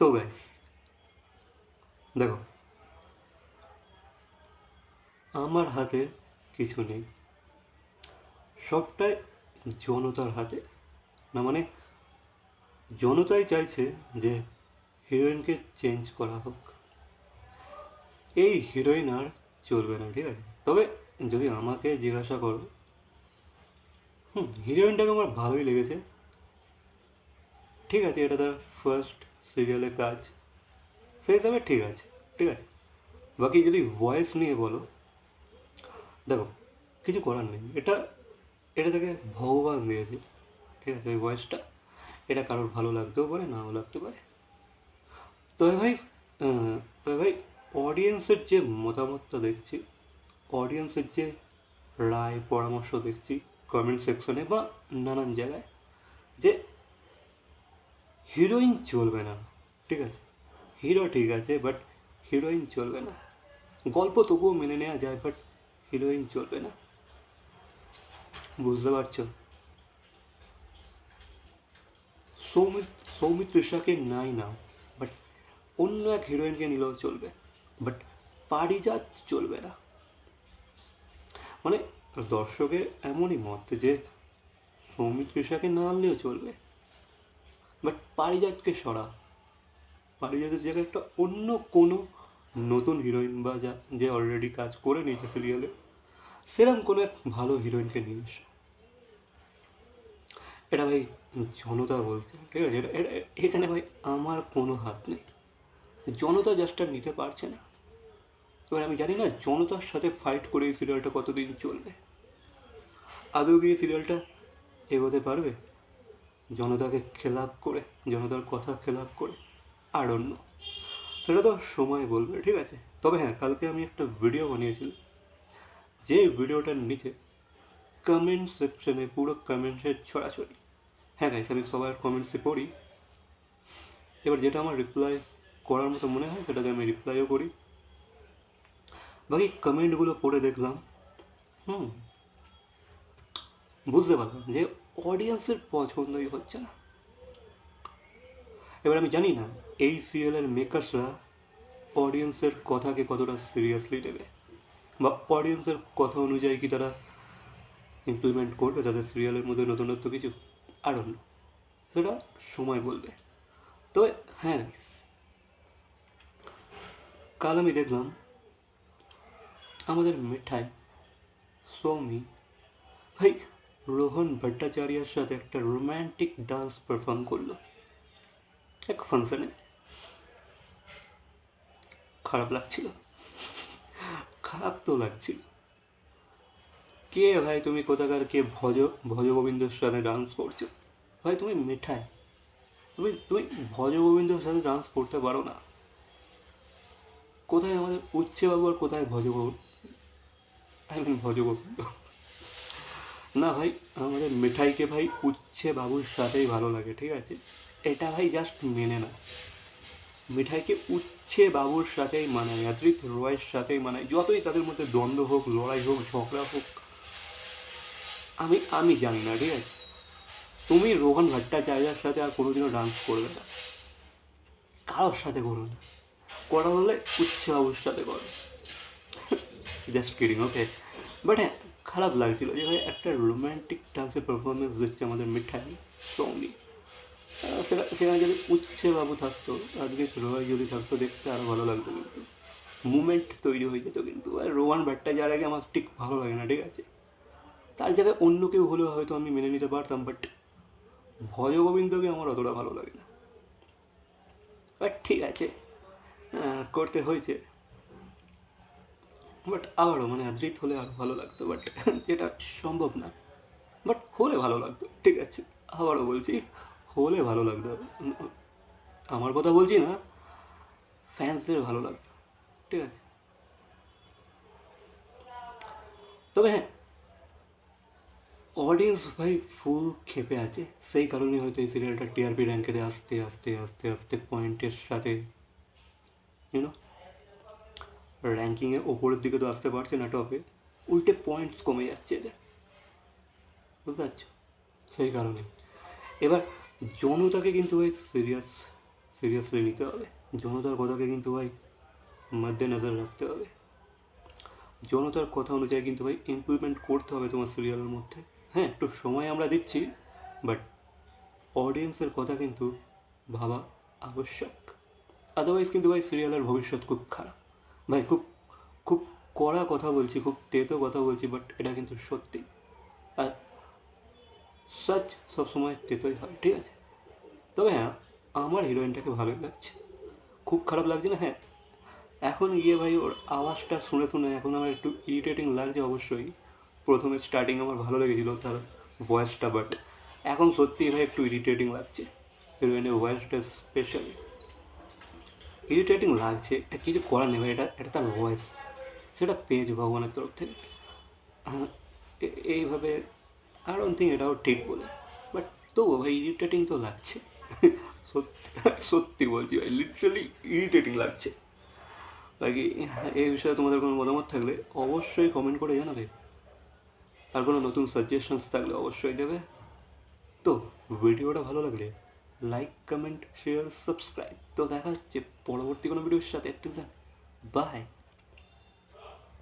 তো গাইস দেখো, আমার হাতে কিছু নেই। সবটাই জনতার হাতে। না মানে জনতাই চাইছে যে হিরোইনকে চেঞ্জ করা হোক। এই হিরোইন আর চলবে না, ঠিক আছে? তবে যদি আমাকে জিজ্ঞাসা করো, হুম, হিরোইনটাকে আমার ভালোই লেগেছে। ঠিক আছে, এটা তার ফার্স্ট সিরিয়ালের কাজ, সেই হিসাবে ঠিক আছে ঠিক আছে। বাকি যদি ভয়েস নিয়ে বলো, দেখো, কিছু করার নেই। এটা এটা তাকে ভগবান দিয়েছে, ঠিক আছে, ওই ভয়েসটা এটা কারোর ভালো লাগতেও পারে, নাও লাগতে পারে। তবে ভাই তবে ভাই অডিয়েন্সের যে মতামতটা দেখছি অডিয়েন্সের যে রায়, পরামর্শ দেখছি কমেন্ট সেকশনে বা নানান জায়গায়, যে হিরোইন চলবে না। ঠিক আছে? হিরো ঠিক আছে বাট হিরোইন চলবে না। গল্প তবুও মেনে নেওয়া যায় বাট হিরোইন চলবে না। বুঝতে পারছ? সৌমিত সৌমিত তৃষাকে নাই নাও বাট অন্য এক হিরোইনকে নিলেও চলবে বাট পারিজাত চলবে না। মানে দর্শকের এমনই মত যে সৌমিত তৃষাকে না আনলেও চলবে। বাট পারিজাতকে সরা। পারিজাতের জায়গায় একটা অন্য কোনো নতুন হিরোইন বা যা, যে অলরেডি কাজ করে নিয়েছে সিরিয়ালে সেরকম কোনো এক ভালো হিরোইনকে নিয়ে এসো। এটা ভাই জনতা বলছে, ঠিক আছে? এটা এখানে ভাই আমার কোনো হাত নেই। জনতা জাস্ট আর নিতে পারছে না। এবার আমি জানি না জনতার সাথে ফাইট করে এই সিরিয়ালটা কতদিন চলবে। আদৌ কি সিরিয়ালটা এগোতে পারবে? জনতাকে খেলাপ করে, জনতার কথা খেলাপ করে আর অন্য সেটা তো সময় বলবে, ঠিক আছে? তবে হ্যাঁ কালকে আমি একটা ভিডিও বানিয়েছিলাম। যে ভিডিওটার নিচে কমেন্ট সেকশনে পুরো কমেন্টসের ছড়াছড়ি। হ্যাঁ গাইস আমি সবার কমেন্টসে পড়ি। এবার যেটা আমার রিপ্লাই করার মতো মনে হয়, সেটাকে আমি রিপ্লাইও করি। বাকি কমেন্টগুলো পড়ে দেখলাম। হুম, বুঝতে পারলাম যে অডিয়েন্সের পছন্দই হচ্ছে না। এবার আমি জানি না, এই সিরিয়ালের মেকার্সরা অডিয়েন্সের কথাকে কতটা সিরিয়াসলি নেবে? বা অডিয়েন্সের কথা অনুযায়ী কি তারা ইমপ্লিমেন্ট করবে তাদের সিরিয়ালের মধ্যে নতুনত্ব কিছু? আর অন্য সেটা সময় বলবে। তবে হ্যাঁ কাল আমি দেখলাম আমাদের মিঠাই সৌমি, ভাই রোহন ভট্টাচার্যের সাথে একটা রোম্যান্টিক ডান্স পারফর্ম করল। এক ফাংশনে খারাপ লাগছিল। খারাপ তো লাগছিল। কে ভাই তুমি কোথাকার, কে ভজ ভজ গোবিন্দর সাথে ডান্স করছ? ভাই তুমি মিঠাই। তুমি তুমি ভজ গোবিন্দর সাথে ডান্স করতে পারো না। কোথায় আমাদের উচ্ছে বাবু আর কোথায় ভজ আই মিন ভজ গোবিন্দ না ভাই, আমাদের মিঠাইকে ভাই উচ্ছে বাবুর সাথেই ভালো লাগে, ঠিক আছে? এটা ভাই জাস্ট মেনে না মিঠাইকে উচ্ছে বাবুর সাথেই মানায় অদ্রিত রয়ের সাথেই মানায়। যতই তাদের মধ্যে দ্বন্দ্ব হোক, লড়াই হোক, ঝগড়া হোক, আমি আমি জানি না, ঠিক আছে? তুমি রোহন ভট্টাচার্যের সাথে আর কোনোদিনও ডান্স করবে না। কারোর সাথে করো না। করা হলে উচ্ছে বাবুর সাথে করো জাস্ট কিডিং ওকে বাট হ্যাঁ খারাপ লাগছিল যে ভাই, একটা রোম্যান্টিক ডান্সের পারফরমেন্স দিচ্ছে আমাদের মিঠাই সৌমি। সেটা সেখানে যদি উচ্ছে বাবু থাকতো, আজকে রোহাই যদি থাকতো, দেখতে আরও ভালো লাগতো কিন্তু। মুমেন্ট তৈরি হয়ে যেত কিন্তু। আর রোহান ভট্টাচার্য আগে আমার ঠিক ভালো লাগে না, ঠিক আছে? তার জায়গায় অন্য কেউ হলেও হয়তো আমি মেনে নিতে পারতাম বাট ভজ গোবিন্দকে আমার অতটা ভালো লাগে না। বাট ঠিক আছে। করতে হয়েছে। বাট আবারও মানে আদ্রিত হলে আরও ভালো লাগতো বাট যেটা সম্ভব না। বাট হলে ভালো লাগতো, ঠিক আছে। আবারও বলছি, হলে ভালো লাগতো। আমার কথা বলছি না ফ্যান্সদের ভালো লাগতো, ঠিক আছে। তবে হ্যাঁ অডিয়েন্স ভাই ফুল খেপে আছে। সেই কারণে হয়তো এই সিরিয়ালটা টিআরপি র্যাঙ্কে আস্তে আস্তে আস্তে আস্তে পয়েন্টের সাথে ইউনো র্যাঙ্কিংয়ে ওপরের দিকে তো আসতে পারছে না টপে উল্টে পয়েন্টস কমে যাচ্ছে এদের। বুঝতে পারছ? সেই কারণে। এবার জনতাকে কিন্তু ভাই সিরিয়াস সিরিয়াসলি নিতে হবে। জনতার কথাকে কিন্তু ভাই মধ্যে নজর রাখতে হবে। জনতার কথা অনুযায়ী কিন্তু ভাই ইমপ্লিমেন্ট করতে হবে তোমার সিরিয়ালের মধ্যে। হ্যাঁ একটু সময় আমরা দিচ্ছি বাট অডিয়েন্সের কথা কিন্তু ভাবা আবশ্যক। আদারওয়াইজ কিন্তু ভাই সিরিয়ালের ভবিষ্যৎ খুব খারাপ। ভাই খুব খুব কড়া কথা বলছি, খুব তেতো কথা বলছি বাট এটা কিন্তু সত্যি। আর সাচ সবসময় তেতোই হয়, ঠিক আছে? তবে হ্যাঁ আমার হিরোইনটাকে ভালোই লাগছে। খুব খারাপ লাগছে না? হ্যাঁ। এখন গিয়ে ভাই ওর আওয়াজটা শুনে শুনে এখন আমার একটু ইরিটেটিং লাগছে অবশ্যই। প্রথমে স্টার্টিং আমার ভালো লেগেছিলো, তার ভয়েসটা বাট এখন সত্যি ভাই একটু ইরিটেটিং লাগছে। হিরোইনের ভয়েসটা স্পেশালি ইরিটেটিং লাগছে। এটা কিছু করার ভাই? এটা এটা তার ভয়েস সেটা পেয়েছে ভগবানের তরফ থেকে। এইভাবে আর ওয়ান থিং এটাও ঠিক বলে। বাট তবুও ভাই ইরিটেটিং তো লাগছে। সত্যি সত্যি বলছি ভাই লিটারালি ইরিটেটিং লাগছে। বাকি, এই বিষয়ে তোমাদের কোনো মতামত থাকলে অবশ্যই কমেন্ট করে জানাবে। আর কোনো নতুন সাজেশনস থাকলে অবশ্যই দেবে। তো, ভিডিওটা ভালো লাগলে লাইক কমেন্ট শেয়ার সাবস্ক্রাইব তো দেখা হচ্ছে পরবর্তী কোনো ভিডিওর সাথে। একটু বাই